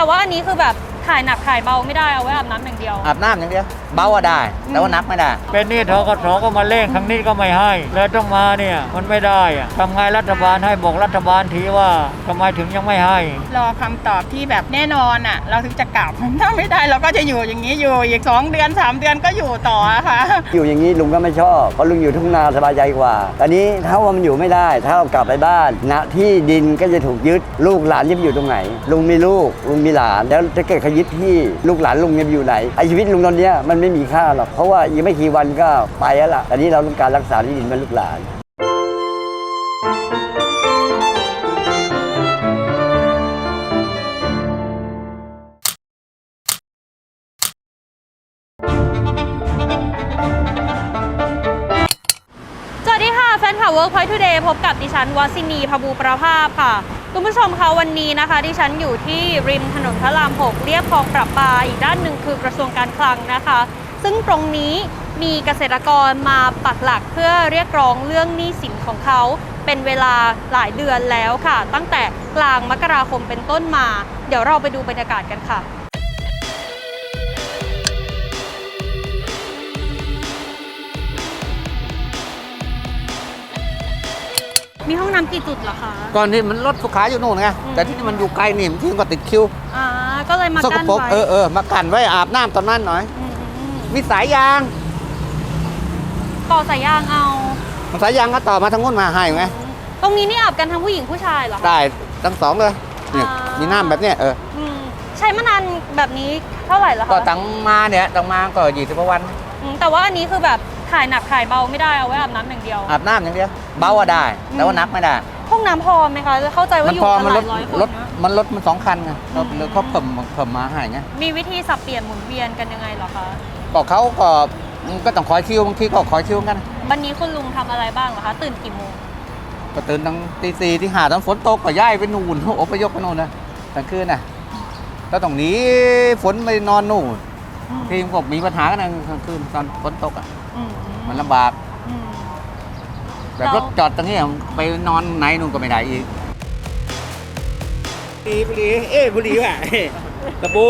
แต่ว่าอันนี้คือแบบ ถ่ายหนักถ่ายเบาไม่ได้เอาไว้อาบน้ำอย่างเดียว อาบน้ำอย่างเดียวเบาอะได้ แต่ว่านักไม่ได้ เป็นหนี่ทกศก็มาเร่งทางนี้ก็ไม่ให้เลยต้องมาเนี่ยมันไม่ได้อะทำไงรัฐบาลให้บอกรัฐบาลทีว่าทำไมถึงยังไม่ให้ รอคำตอบที่แบบแน่นอนอะ เราถึงจะกลับ ถ้าไม่ได้เราก็จะอยู่อย่างนี้อยู่อีกสองเดือนสามเดือนก็อยู่ต่ออะค่ะ อยู่อย่างนี้ลุงก็ไม่ชอบเพราะลุงอยู่ทุ่งนาสบายใจกว่าตอนนี้ถ้าว่ามันอยู่ไม่ได้ ถ้าเรากลับไปบ้านณที่ดินก็จะถูกยึดลูกหลานจะไปอยู่ตรงไหน ลุงมีลูกลุงมีหลานแล้วถ้าเกิดเขายึดที่ลูกหลานลุงจะไปอยู่ไหนไอชีวิตลุงตอนเนี้ยมันไม่มีค่าหรอกเพราะว่าอีกไม่กี่วันก็ไปแล้วล่ะตอนนี้เราต้องการรักษาที่ดินมันลูกหลานสวัสดีค่ะ แฟนข่าว Work Point Today พบกับดิฉันวัสินีพบูประภาพค่ะ คุณผู้ชมคะวันนี้นะคะที่ฉันอยู่ที่ริมถนนพระราม 6 เรียบคลองประปา อีกด้านหนึ่งคือกระทรวงการคลังนะคะ ซึ่งตรงนี้มีเกษตรกรมาปักหลักเพื่อเรียกร้องเรื่องหนี้สินของเขาเป็นเวลาหลายเดือนแล้วค่ะ ตั้งแต่กลางมกราคมเป็นต้นมา เดี๋ยวเราไปดูบรรยากาศกันค่ะ มีห้องน้ำกี่จุดเหรอคะ ก่อนที่มันรถสุขาอยู่นู่นไงอืม แต่ที่นี่มันอยู่ไกลนี่ที่ก็ติดคิวอ่าก็เลยมาสกกั้นปรกไว้เออเออมากันไว้อาบน้ำตอนนั้นหน่อย มอืมมีสายยางต่อสายยางเอา สายยางก็ต่อมาทางนู้นมาให้ไงตรงนี้นี่อาบกันทั้งผู้หญิงผู้ชายเหรอคะ ได้ทั้งสองเลยเนี่ยอ่ามี มีน้ำแบบเนี้ยเอออืมใช้มานานแบบนี้เท่าไหร่แล้วก็คะตั้งมาเนี่ยตั้งมาก็ยี่สิบกว่าวัน อืมแต่ว่าอันนี้คือแบบ ถ่ายหนักถ่ายเบาไม่ได้เอาไว้อาบน้ำอย่างเดียว อาบน้ำอย่างเดียวเบาอะได้ แต่ว่านักไม่ได้ ห้องน้ำพอไหมคะเข้าใจว่ามันอยู่พอกันมันหรลาถยร้อยคนรถนะมันรถมันสองคันไงเราเลยเขาเพิ่มเพิ่มมาให้ไงมีวิธีสับเปลี่ยนหมุนเวียนกันยังไงเหรอคะก็เขาก็ก็ต้องคอยคิวบางทีก็คอยคิวกันวันนี้คุณลุงทำอะไรบ้างเหรอคะ ตื่นกี่โมงก็ตื่นตั้งตีสี่ที่หาตอนฝนตกก็ย้ายไปนู่นอพยพไปนู่นนะกลางคืนน่ะแล้วตรงนี้ฝนไปนอนนู่นทีมก็มีปัญหากันนะกลางคืนตอนฝนตกอะ อืมมันลำบาก อืมแต่เรารถจอดตรงนี้ไปนอนไหนนู่นก็ไม่ได้อีกบุรีบุรีเอ้บุรีว่ะตะปู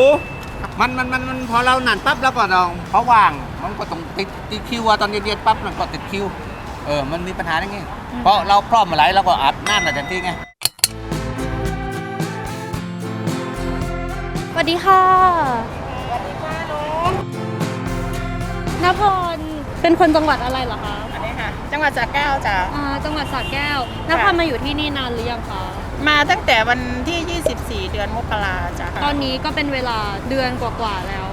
มันมันมันมันพอเราหนั่นปั๊บแล้วก็เราเพราะว่างมันก็ต้องติดติดคิวอะตอนเย็นๆปั๊บมันก็ติดคิว เออ มันมีปัญหาอย่างงี้เพราะเราพร้อมเมื่อไหรเราก็อาบน้ำแต่ทันทีไง สวัสดีค่ะ สวัสดีค่ะลุงนพร เป็นคนจังหวัดอะไรเหรอคะอันนี้ค่ะ จังหวัดสระแก้วจ้ะ อ่าจังหวัดสระแก้วนพรมาอยู่ที่นี่นานหรือยังคะมาตั้งแต่วันที่ 24 เดือนมกราจ้ะตอนนี้ก็เป็นเวลาเดือนกว่าๆแล้ว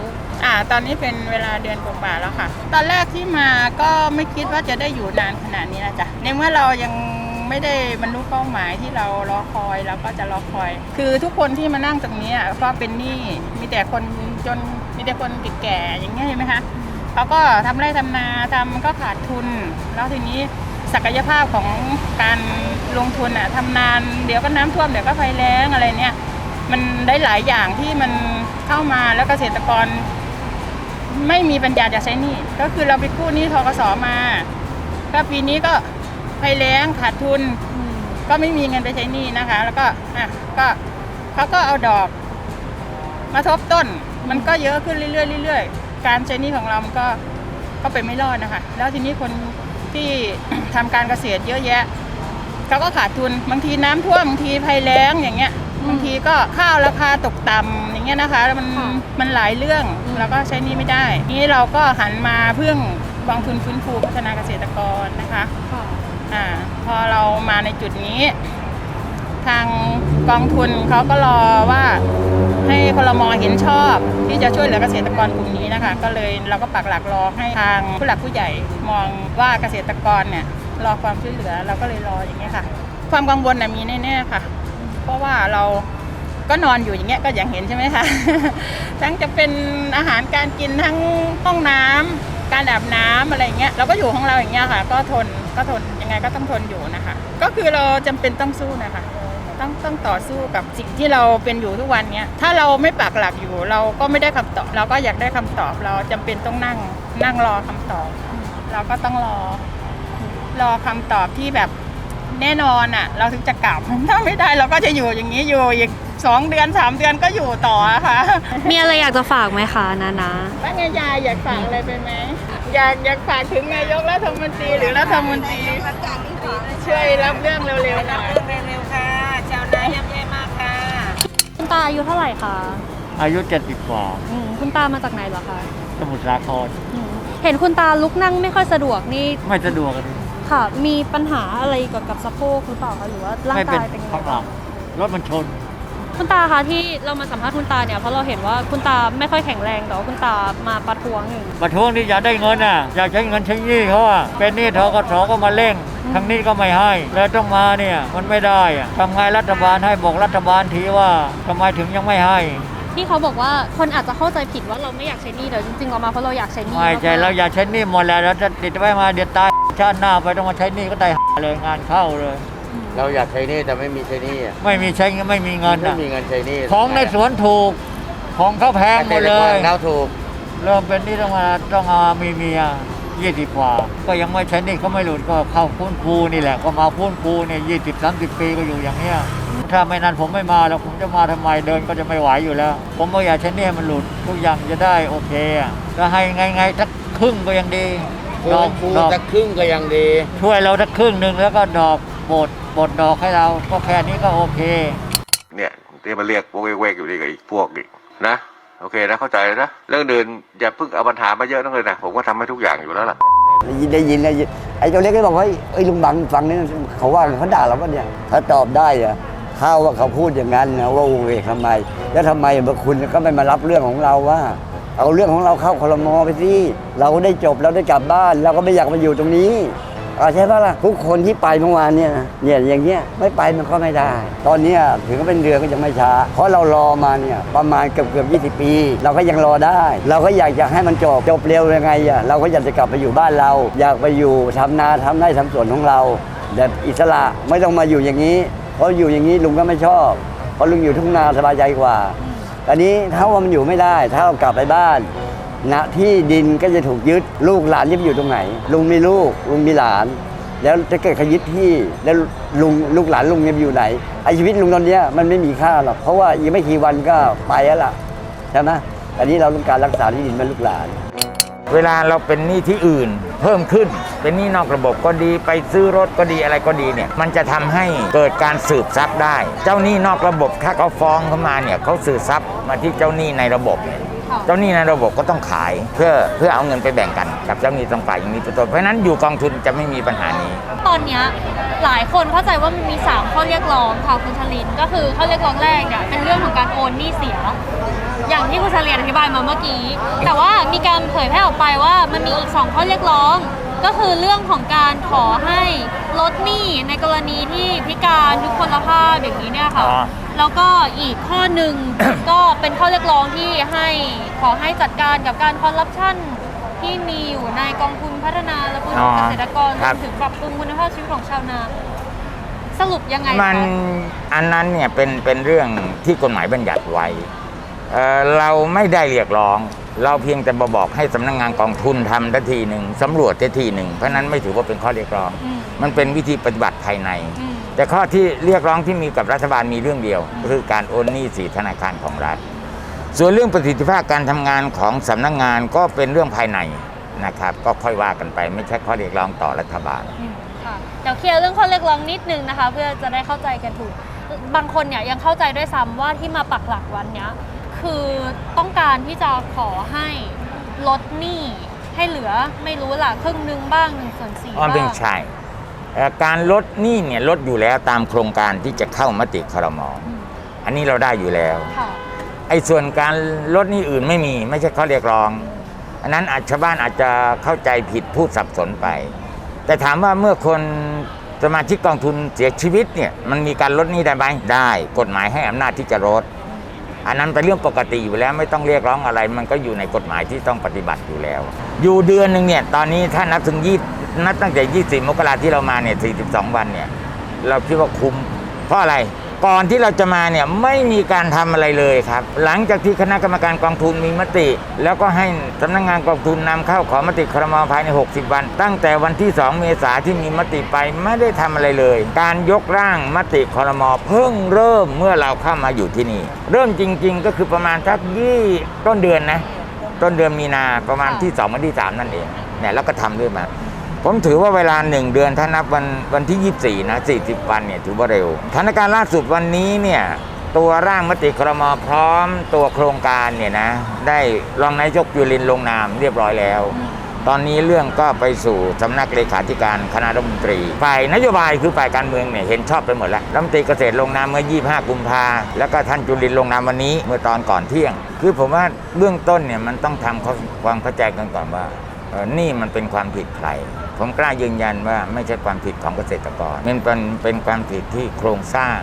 อ่า ตอนนี้เป็นเวลาเดือนกว่าๆแล้วค่ะ ตอนแรกที่มาก็ไม่คิดว่าจะได้อยู่นานขนาดนี้นะจ๊ะ ในเมื่อเรายังไม่ได้บรรลุเป้าหมายที่เรารอคอยเราก็จะรอคอย คือทุกคนที่มานั่งตรงนี้อะก็เป็นหนี้มีแต่คนจนมีแต่คนแก่ๆอย่างเงี้ยเห็นไหมคะ เขาก็ทำไร่ทำนาทำก็ขาดทุน แล้วทีนี้ศักยภาพของการลงทุนอะทำนาน เดี๋ยวก็น้ำท่วมเดี๋ยวก็ไฟแล้งอะไรเนี่ย มันได้หลายอย่างที่มันเข้ามาแล้วเกษตรกร ไม่มีปัญญาจะใช้หนี้ก็คือเราไปกู้หนี้ทกสมาก็ปีนี้ก็ไฟแล้งขาดทุน ก็ไม่มีเงินไปใช้หนี้นะคะ แล้วก็อะก็เขาก็เอาดอก มาทบต้น มันก็เยอะขึ้นเรื่อยๆเรื่อยๆ การใช้หนี้ของเรามันก็ก็ไปไม่รอดนะคะ แล้วทีนี้คนที่ทำการเกษตรเยอะแยะเขาก็ขาดทุนบางทีน้ำท่วมบางทีภัยแล้งอย่างเงี้ยอืมบางทีก็ข้าวราคาตกต่ำอย่างเงี้ยนะคะแล้วมันค่ะมันหลายเรื่องอืมเราก็ใช้หนี้ไม่ได้ นี้เราก็หันมาพึ่งกองทุนฟื้นฟูพัฒนาเกษตรกรนะคะค่ะอ่าพอเรามาในจุดนี้ ทางกองทุนเขาก็รอว่าให้คลมเห็นชอบที่จะช่วยเหลือเกษตรกรกลุ่มนี้นะคะ ก็เลยเราก็ปักหลักรอให้ทางผู้หลักผู้ใหญ่มองว่าเกษตรกรเนี่ยรอความช่วยเหลือเราก็เลยรออย่างเงี้ยค่ะ ความกังวลนะมีแน่ๆค่ะ เพราะว่าเราก็นอนอยู่อย่างเงี้ยก็อย่างเห็นใช่ไหมคะทั้งจะเป็นอาหารการกินทั้งห้องน้ำการอาบน้ำอะไรเงี้ยเราก็อยู่ของเราอย่างเงี้ยค่ะ ก็ทนก็ทนยังไงก็ต้องทนอยู่นะคะ ก็คือเราจำเป็นต้องสู้นะคะ ต้องต้องต่อสู้กับสิ่งที่เราเป็นอยู่ทุกวันเนี้ยถ้าเราไม่ปักหลักอยู่ เราก็ไม่ได้คำตอบ เราก็อยากได้คำตอบ เราจำเป็นต้องนั่ง นั่งรอคำตอบ เราก็ต้องรอ รอคำตอบที่แบบแน่นอนอะ เราถึงจะกลับถ้าไม่ได้เราก็จะอยู่อย่างนี้อยู่อีกสองเดือนสามเดือนก็อยู่ต่ออะค่ะมีอะไรอยากจะฝากไหมคะนานาว่าไงยายอยากฝากอะไรไปไหมอยากอยากฝากถึงนายกรัฐมนตรีหรือรัฐมนตรีช่วยรับเรื่องเร็วๆหน่อยคุณ ตาอายุเท่าไหร่คะอายุ70กว่าอืมคุณตามาจากไหนเหรอคะสมุทรสาครอืมเห็นคุณตาลุกนั่งไม่ค่อยสะดวกนี่ไม่สะดวกเลยค่ะ มีปัญหาอะไรเกี่ยวกับสะโพกหรือเปล่าคะหรือว่าร่างไม่เป็นกายเป็นยังไงข้างหลังรถมันชน คุณตาคะที่เรามาสัมภาษณ์คุณตาเนี่ยเพราะเราเห็นว่าคุณตาไม่ค่อยแข็งแรงแต่ว่าคุณตามาประท้วงอยู่ประท้วงที่อยากได้เงินอะอยากใช้เงินใช้หนี้เขาอะเป็นหนี้ทกสก็มาเร่ง ทางนี้ก็ไม่ให้แล้วต้องมาเนี่ยมันไม่ได้อะทำไงรัฐบาลให้บอกรัฐบาลทีว่าทำไมถึงยังไม่ให้ ที่เขาบอกว่าคนอาจจะเข้าใจผิดว่าเราไม่อยากใช้หนี้แต่จริงๆเรามาเพราะเราอยากใช้หนี้ไม่ใช่มกๆเราอยากใช้หนี้หมดแล้วเราจะติดไว้มาเดี๋ยวตายชาติหน้าไปต้องมาใช้หนี้ก็ตายเลยงานเข้าเลย เราอยากใช้หนี่แต่ไม่มีใช้หนี่อะไม่มีใช้เงินไม่มีเงินไม่อะมีเงินใช้หนี่ของในสวนถูกของเขาแพงหมดเลยเราถูก เริ่มเป็นหนี่ต้องมาต้องมามีเมีย ยี่สิบกว่า ก็ยังไม่ใช้หนี่ก็ไม่หลุดก็เข้าฟื้นฟูนี่แหละ ก็มาฟื้นฟูเนี่ยยี่สิบสามสิบปีก็อยู่อย่างเนี้ยถ้าไม่นั้นผมไม่มาแล้วผมจะมาทำไมเดินก็จะไม่ไหวอยู่แล้ว ผมก็อยากใช้หนี่ให้มันหลุดทุกอย่างจะได้โอเคอะก็ให้ไงไงๆสักครึ่งก็ยังดีฟื้นฟูดอกสักครึ่งก็ยังดี ช่วยเราสักครึ่งหนึ่งแล้วก็ดอกบดบดดอกให้เรา ก็แค่นี้ก็โอเค เนี่ยที่มันเรียกพวกเวกๆอยู่นี่กับอีกพวกอีกนะ โอเคนะเข้าใจนะ เรื่องเดินอย่าเพิ่งเอาปัญหามาเยอะนักเลยนะ ผมก็ทำให้ทุกอย่างอยู่แล้วล่ะ ได้ยินได้ยินได้ยินไอ้ตัวเล็กก็บอกว่าเฮ้ยเอ้ยลุงบังฟังนี่เขาว่าเขาด่าเราปะเนี่ยถ้าตอบได้อะถ้าว่าเขาพูดอย่างนั้นนะว่าโอเคทำไม แล้วทำไมเมื่อคุณก็ไม่มารับเรื่องของเราว่า เอาเรื่องของเราเข้าคลมอไปสิเราได้จบเราได้กลับบ้าน เราก็ไม่อยากมาอยู่ตรงนี้ อาใช่ปะล่ะทุกคนที่ไปเมื่อวานเนี่ยนะเนี่ยอย่างเงี้ยไม่ไปมันก็ไม่ได้ ตอนเนี้ยถึงเป็นเดือนก็ยังไม่ช้า เพราะเรารอมาเนี่ยประมาณเกือบเกือบยีปี เราก็ยังรอได้ เราก็อยากจะให้มันจบจบเร็วยังไงอะเราก็อยากจะกลับไปอยู่บ้านเรา อยากไปอยู่ทำนาทำไร่ทำสวนของเราแบบอิสระไม่ต้องมาอยู่อย่างนี้ เพราะอยู่อย่างนี้ลุงก็ไม่ชอบเพราะลุงอยู่ทุ่งนาสบายใจกว่าตอนนี้ถ้าว่ามันอยู่ไม่ได้ ถ้าเรากลับไปบ้าน ณที่ดินก็จะถูกยึดลูกหลานจะไปอยู่ตรงไหน ลุงมีลูกลุงมีหลาน แล้วถ้าเกิดเขายึดที่แล้วลุงลูกหลานลุงจะไปอยู่ไหนไอชีวิตลุงตอนนี้มันไม่มีค่าหรอกเพราะว่าอีกไม่กี่วันก็ไปแล้วล่ะใช่ไหมอันนี้เราต้องการรักษาที่ดินเป็นลูกหลาน เวลาเราเป็นหนี้ที่อื่น เพิ่มขึ้นเป็นหนี้นอกระบบก็ดีไปซื้อรถก็ดีอะไรก็ดีเนี่ยมันจะทำให้เกิดการสืบทรัพย์ได้ เจ้าหนี้นอกระบบถ้าเขาฟ้องเข้ามาเนี่ยเขาสืบทรัพย์มาที่เจ้าหนี้ในระบบเนี่ย เจ้าหนี้ในระบบก็ต้องขายเพื่อเพื่อเอาเงินไปแบ่งกันกับเจ้าหนี้ต้องฝ่ายอย่างนี้เป็นต้นเพราะฉะนั้นอยู่กองทุนจะไม่มีปัญหานี้ ตอนเนี้ยหลายคนเข้าใจว่ามันมี 3 ข้อเรียกร้องค่ะคุณชลินก็คือข้อเรียกร้องแรกเนี่ยเป็นเรื่องของการโอนหนี้เสีย อย่างที่คุณชลินอธิบายมาเมื่อกี้ แต่ว่ามีการเผยแพร่ออกไปว่ามันมีอีก 2 ข้อเรียกร้อง ก็คือเรื่องของการขอให้ลดหนี้ในกรณีที่พิการทุกพลภาพอย่างนี้เนี่ยค่ะอ๋อ แล้วก็อีกข้อหนึ่ง ก็เป็นข้อเรียกร้องที่ให้ขอให้จัดการกับการคอร์รัปชันที่มีอยู่ในกองทุนพัฒนาและคุณอ๋อเกษตรกรรครัวบมถึงปรับปรุงคุณภาพชีวิตของชาวนา สรุปยังไงมันคะอันนั้นเนี่ยเป็นเป็นเรื่องที่กฎหมายบัญญัติไว้ เอ่อเราไม่ได้เรียกร้อง เราเพียงแต่มาบอกให้สำนักงานกองทุนทำทันทีหนึ่งสำรวจทันทีหนึ่งเพราะฉะนั้นไม่ถือว่าเป็นข้อเรียกร้องอืมมันเป็นวิธีปฏิบัติภายในอืมแต่ข้อที่เรียกร้องที่มีกับรัฐบาลมีเรื่องเดียวก็คือการโอนหนี้สีธนาคารของรัฐ ส่วนเรื่องประสิทธิภาพการทำงานของสำนักงานก็เป็นเรื่องภายในนะครับ ก็ค่อยว่ากันไปไม่ใช่ข้อเรียกร้องต่อรัฐบาลอืมค่ะเดี๋ยวเคลียร์เรื่องข้อเรียกร้องนิดนึงนะคะ เพื่อจะได้เข้าใจกันถูกบางคนเนี่ยยังเข้าใจด้วยซ้ำว่าที่มาปักหลักวันเนี้ย คือต้องการที่จะขอให้ลดหนี้ให้เหลือไม่รู้ล่ะครึ่งหนึ่งบ้างหนึ่งส่วนสี่อ๋อบ้างไม่ใช่เอ่อการลดหนี้เนี่ยลดอยู่แล้วตามโครงการที่จะเข้ามติครมอืมอันนี้เราได้อยู่แล้ว ค่ะ ไอ้ส่วนการลดหนี้อื่นไม่มี ไม่ใช่ข้อเรียกร้อง อันนั้นอาจชาวบ้านอาจจะเข้าใจผิดพูดสับสนไป แต่ถามว่าเมื่อคนสมาชิกกองทุนเสียชีวิตเนี่ยมันมีการลดหนี้ได้ไหมได้ กฎหมายให้อำนาจที่จะลด อันนั้นเป็นเรื่องปกติอยู่แล้วไม่ต้องเรียกร้องอะไร มันก็อยู่ในกฎหมายที่ต้องปฏิบัติอยู่แล้ว อยู่เดือนหนึ่งเนี่ยตอนนี้ถ้านับถึงยี่นับตั้งแต่20มกราที่เรามาเนี่ย 42 วันเนี่ย เราคิดว่าคุ้มเพราะอะไร ก่อนที่เราจะมาเนี่ยไม่มีการทำอะไรเลยครับ หลังจากที่คณะกรรมการกองทุนมีมติ แล้วก็ให้สำนักงานกองทุนนำเข้าขอมติครมภายใน 60 วัน ตั้งแต่วันที่ 2 เมษาที่มีมติไปไม่ได้ทำอะไรเลย การยกร่างมติครมเพิ่งเริ่มเมื่อเราเข้ามาอยู่ที่นี่ เริ่มจริง ๆ ก็คือประมาณสักยี่ต้นเดือนนะต้นเดือนมีนาประมาณที่2วันที่ 3 นั่นเองเนี่ยแล้วก็ทำเรื่อยมา ผมถือว่าเวลา1เดือนถ้านับวันวันที่ 24 นะ 40 วันเนี่ยถือว่าเร็วสถานการณ์ล่าสุดวันนี้เนี่ยตัวร่างมติครมพร้อมตัวโครงการเนี่ยนะ ได้รองนายกจุลินลงนามเรียบร้อยแล้ว ตอนนี้เรื่องก็ไปสู่สำนักเลขาธิการคณะรัฐมนตรีฝ่ายนโยบายคือฝ่ายการเมืองเนี่ยเห็นชอบไปหมดแล้วรัฐมนตรีเกษตรลงนามเมื่อ 25 กุมภาแล้วก็ท่านจุลินลงนามวันนี้เมื่อตอนก่อนเที่ยง คือผมว่าเบื้องต้นเนี่ยมันต้องทำความเข้าใจกันก่อนว่า นี่มันเป็นความผิดใคร ผมกล้ายืนยันว่าไม่ใช่ความผิดของเกษตรกร มันเป็นเป็นความผิดที่โครงสร้าง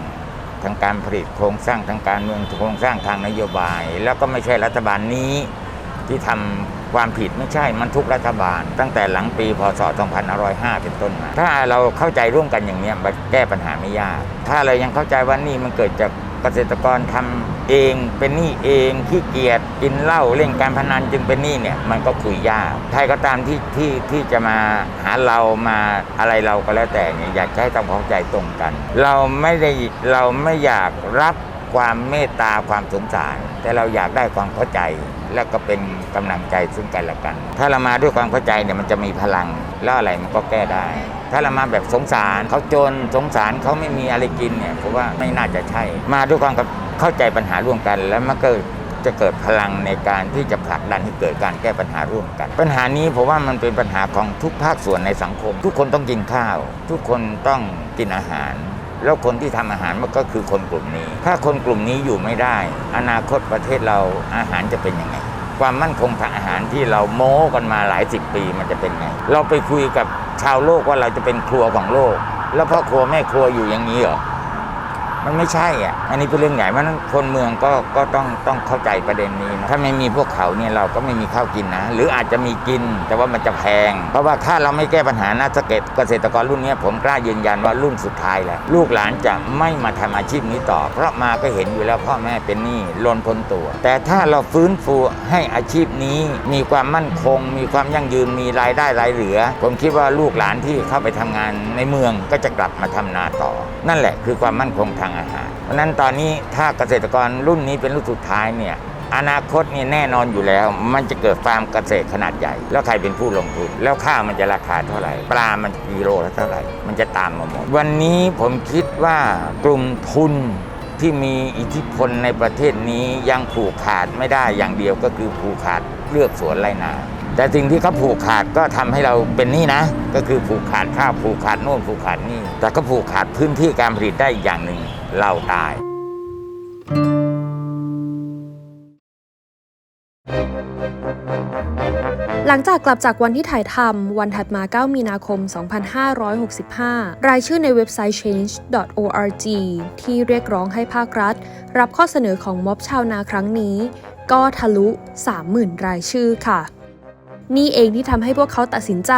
ทางการผลิตโครงสร้างทางการเมืองโครงสร้างทางนโยบาย แล้วก็ไม่ใช่รัฐบาลนี้ที่ทำความผิดไม่ใช่มันทุกรัฐบาล ตั้งแต่หลังปีพศ 2505 เป็นต้นมา ถ้าเราเข้าใจร่วมกันอย่างนี้มันแก้ปัญหาไม่ยาก ถ้าเรายังเข้าใจว่านี่มันเกิดจากเกษตรกรทำ เองเป็นหนี้เองขี้เกียจกินเหล้าเล่นการพนันจึงเป็นหนี้เนี่ยมันก็คุยยากใครก็ตามที่ที่ที่จะมาหาเรามาอะไรเราก็แล้วแต่เนี่ยอยากให้ทำความใจตรงกัน เราไม่ได้เราไม่อยากรับความเมตตาความสงสาร แต่เราอยากได้ความเข้าใจ แล้วก็เป็นกำลังใจซึ่งกันและกัน ถ้าเรามาด้วยความเข้าใจเนี่ยมันจะมีพลังแล้วอะไรมันก็แก้ได้ ถ้าเรามาแบบสงสารเขาจนสงสารเขาไม่มีอะไรกินเนี่ยผมว่าไม่น่าจะใช่ มาด้วยความเข้าใจปัญหาร่วมกัน แล้วมันก็จะเกิดพลังในการที่จะผลักดันให้เกิดการแก้ปัญหาร่วมกัน ปัญหานี้ผมว่ามันเป็นปัญหาของทุกภาคส่วนในสังคม ทุกคนต้องกินข้าว ทุกคนต้องกินอาหาร แล้วคนที่ทำอาหารมันก็คือคนกลุ่มนี้ ถ้าคนกลุ่มนี้อยู่ไม่ได้ อนาคตประเทศเราอาหารจะเป็นยังไง ความมั่นคงทางอาหารที่เราโม้กันมาหลายสิบปีมันจะเป็นไง เราไปคุยกับชาวโลกว่าเราจะเป็นครัวของโลก แล้วพ่อครัวแม่ครัวอยู่อย่างนี้เหรอ มันไม่ใช่อะ อันนี้เป็นเรื่องใหญ่เพราะนั้นคนเมืองก็ก็ต้องต้องเข้าใจประเด็นนี้นะถ้าไม่มีพวกเขาเนี่ยเราก็ไม่มีข้าวกินนะ หรืออาจจะมีกินแต่ว่ามันจะแพง เพราะว่าถ้าเราไม่แก้ปัญหานะเกษตเกษตรกรรุ่นนี้ผมกล้ายืนยันว่ารุ่นสุดท้ายแล้วลูกหลานจะไม่มาทำอาชีพนี้ต่อ เพราะมาก็เห็นอยู่แล้วพ่อแม่เป็นหนี้ล้นพ้นตัว แต่ถ้าเราฟื้นฟูให้อาชีพนี้มีความมั่นคง มีความยั่งยืนมีรายได้รายเหลือ ผมคิดว่าลูกหลานที่เข้าไปทำงานในเมืองก็จะกลับมาทำนาต่อ นั่นแหละคือความมั่นคงทางอาหาร เพราะนั้นตอนนี้ถ้าเกษตรกรรุ่นนี้เป็นรุ่นสุดท้ายเนี่ยอนาคตนี่แน่นอนอยู่แล้ว มันจะเกิดฟาร์มเกษตรขนาดใหญ่ แล้วใครเป็นผู้ลงทุน แล้วข้าวมันจะราคาเท่าไหร่ ปลามันกิโลละเท่าไหร่ มันจะตามมาหมด วันนี้ผมคิดว่ากลุ่มทุนที่มีอิทธิพลในประเทศนี้ยังผูกขาดไม่ได้อย่างเดียวก็คือผูกขาดเลือกสวนไรนา แต่สิ่งที่เขาผูกขาดก็ทำให้เราเป็นนี้นะ ก็คือผูกขาดข้าวผูกขาดโน่นผูกขาดนี่ แต่ก็ผูกขาดพื้นที่การผลิตได้อีกอย่างหนึ่ง เราตายหลังจากกลับจากวันที่ถ่ายทำวันถัดมา 9 มีนาคม 2565 รายชื่อในเว็บไซต์ change.org ที่เรียกร้องให้ภาครัฐ รับข้อเสนอของม็อบชาวนาครั้งนี้ ก็ทะลุ 30,000 รายชื่อค่ะ นี่เองที่ทำให้พวกเขาตัดสินใจ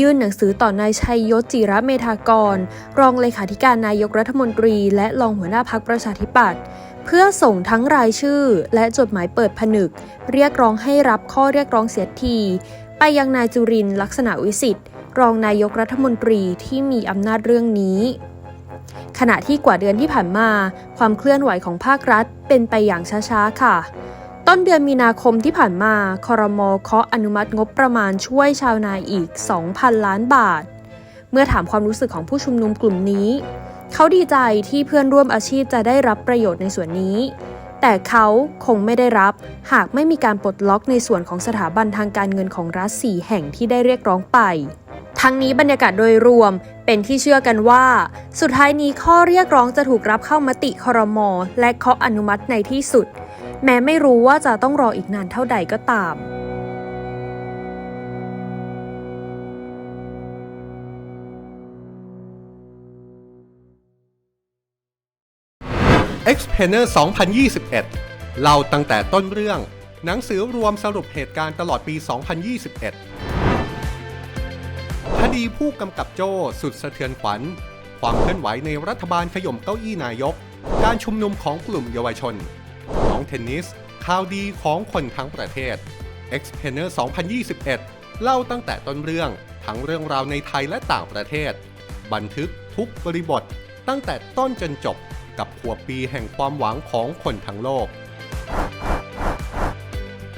ยื่นหนังสือต่อนายชัยยศจิระเมธากร รองเลขาธิการนายกรัฐมนตรี และรองหัวหน้าพักประชาธิปัตย์เพื่อส่งทั้งรายชื่อ และจดหมายเปิดผนึก เรียกร้องให้รับข้อเรียกร้องเสียที ไปยังนายจุรินลักษณะวิสิทธิ์ รองนายกรัฐมนตรีที่มีอำนาจเรื่องนี้ขณะที่กว่าเดือนที่ผ่านมา ความเคลื่อนไหวของภาครัฐเป็นไปอย่างช้าๆ ค่ะ ต้นเดือนมีนาคมที่ผ่านมา คอรมอเคาะอนุมัติงบประมาณช่วยชาวนาอีก 2,000 ล้านบาท เมื่อถามความรู้สึกของผู้ชุมนุมกลุ่มนี้ เขาดีใจที่เพื่อนร่วมอาชีพจะได้รับประโยชน์ในส่วนนี้ แต่เขาคงไม่ได้รับหากไม่มีการปลดล็อกในส่วนของสถาบันทางการเงินของรัฐสี่แห่งที่ได้เรียกร้องไป ทั้งนี้บรรยากาศโดยรวมเป็นที่เชื่อกันว่า สุดท้ายนี้ข้อเรียกร้องจะถูกรับเข้ามติคอรมอและเคาะอนุมัติในที่สุด แม้ไม่รู้ว่าจะต้องรออีกนานเท่าใดก็ตาม Explainer 2021 เล่าตั้งแต่ต้นเรื่อง หนังสือรวมสรุปเหตุการณ์ตลอดปี 2021 คดีผู้กำกับโจ้สุดสะเทือนขวัญ ความเคลื่อนไหวในรัฐบาลขย่มเก้าอี้นายก การชุมนุมของกลุ่มเยาวชน เทนนิสข่าวดีของคนทั้งประเทศ x p e n e r 2021 เล่าตั้งแต่ต้นเรื่องทั้งเรื่องราวในไทยและต่างประเทศ บันทึกทุกบริบท ตั้งแต่ต้นจนจบกับขวบปีแห่งความหวังของคนทั้งโลก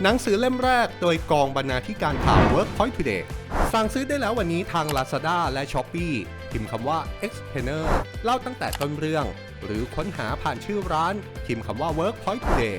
หนังสือเล่มแรกโดยกองบรรณาธิการข่าว Workpoint Today สั่งซื้อได้แล้ววันนี้ทาง Lazada และ Shopee พิมพ์คำว่า x p e n e r เล่าตั้งแต่ต้นเรื่อง หรือค้นหาผ่านชื่อร้านพิมพ์คำว่า Workpoint Today